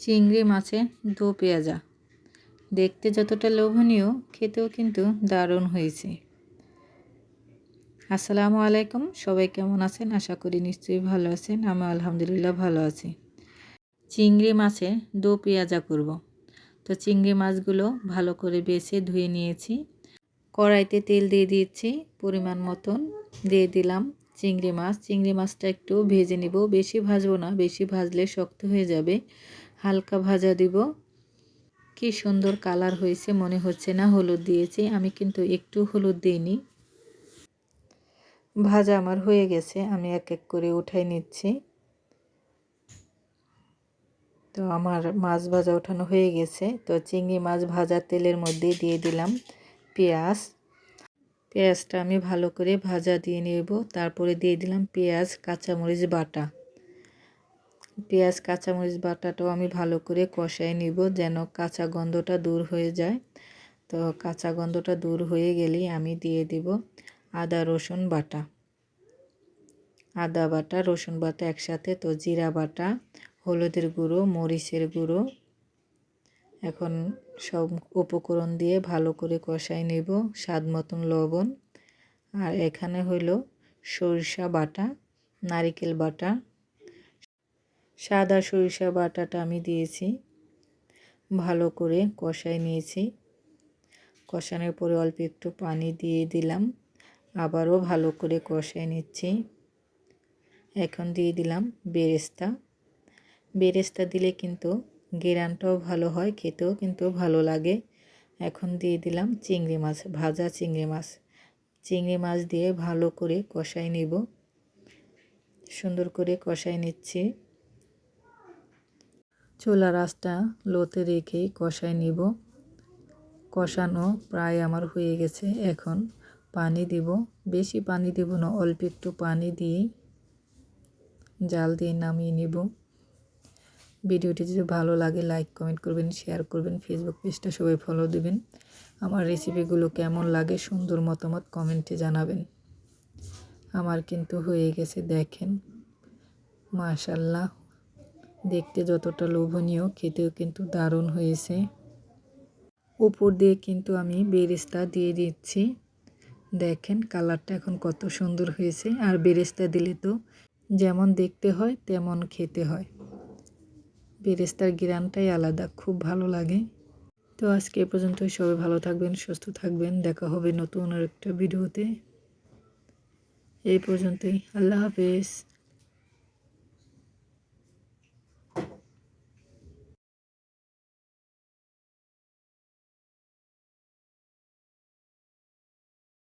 চিংড়ি মাছে দো পেঁয়াজা। দেখতে যতটা লোভনীয়, খেতেও কিন্তু দারুণ হয়েছে। আসসালামু আলাইকুম, সবাই কেমন আছেন? আশা করি নিশ্চয়ই ভালো আছেন আমি আলহামদুলিল্লাহ ভালো আছি। চিংড়ি মাছে দো পেঁয়াজা করব। তো চিংড়ি মাছগুলো ভালো করে বেছে ধুয়ে নিয়েছি। কড়াইতে তেল দিয়ে দিয়েছি, পরিমাণ মতন দিয়ে দিলাম চিংড়ি মাছ। চিংড়ি মাছটা একটু ভেজে নিব, বেশি ভাজবো না, বেশি ভাজলে শক্ত হয়ে যাবে। হালকা ভাজা দিব। কি সুন্দর কালার হয়েছে, মনে হচ্ছে না হলুদ দিয়েছি, আমি কিন্তু একটু হলুদ দিইনি। ভাজা আমার হয়ে গেছে, আমি এক এক করে উঠাই নিচ্ছি। তো আমার মাছ ভাজা ওঠানো হয়ে গেছে, তো চিংড়ি মাছ ভাজা তেলের মধ্যে দিয়ে দিলাম পেঁয়াজ। পেঁয়াজটা আমি ভালো করে ভাজা দিয়ে নেব, তারপরে দিয়ে দিলাম পেঁয়াজ, কাঁচামরিচ, বাটা। পেঁয়াজ, কাঁচামরিচ, বাটাটাও আমি ভালো করে কষাই নিব যেন কাঁচা গন্ধটা দূর হয়ে যায়। তো কাঁচা গন্ধটা দূর হয়ে গেলেই আমি দিয়ে দিব আদা, রসুন বাটা। আদা বাটা, রসুন বাটা একসাথে তো জিরা বাটা, হলুদের গুঁড়ো, মরিচের গুঁড়ো। এখন সব উপকরণ দিয়ে ভালো করে কষাই নেব স্বাদ মতন লবণ। আর এখানে হইল সরিষা বাটা, নারিকেল বাটা। সাদা সরিষা বাটাটা আমি দিয়েছি। ভালো করে কষাই নিয়েছি। কষানোর পরে অল্প একটু পানি দিয়ে দিলাম। আবারও ভালো করে কষাই নিচ্ছি। এখন দিয়ে দিলাম বেরেস্তা। বেরেস্তা দিলে কিন্তু গেরানটাও ভালো হয়, খেতেও কিন্তু ভালো লাগে। এখন দিয়ে দিলাম চিংড়ি মাছ, ভাজা চিংড়ি মাছ। চিংড়ি মাছ দিয়ে ভালো করে কষাই নিব। সুন্দর করে কষাই নিচ্ছি। চোলা রাসটা লোতে রেখেই কষাই নিব। কষানো প্রায় আমার হয়ে গেছে। এখন পানি দিব। বেশি পানি দেব না, অল্প একটু পানি দিয়েই জাল দিয়ে নামিয়ে নেব। ভিডিওটি যদি ভালো লাগে লাইক কমেন্ট করবেন শেয়ার করবেন ফেসবুক পেজটা সবাই ফলো দেবেন। আমার রেসিপিগুলো কেমন লাগে, সুন্দর মতামত কমেন্টে জানাবেন। আমার কিন্তু হয়ে গেছে, দেখেন। মাশাল্লাহ দেখতে যতটা লোভনীয়, খেতেও কিন্তু দারুণ হয়েছে। উপর দিয়ে কিন্তু আমি বেরেস্তা দিয়ে দিচ্ছি। দেখেন কালারটা এখন কত সুন্দর হয়েছে। আর বেরেস্তা দিলে তো যেমন দেখতে হয়, তেমন খেতে হয়। বেরেস্তার গিরানটাই আলাদা, খুব ভালো লাগে। তো আজকে এ পর্যন্তই। সবাই ভালো থাকবেন, সুস্থ থাকবেন। দেখা হবে নতুন আর একটা ভিডিওতে। এই পর্যন্তই। আল্লাহ হাফেজ।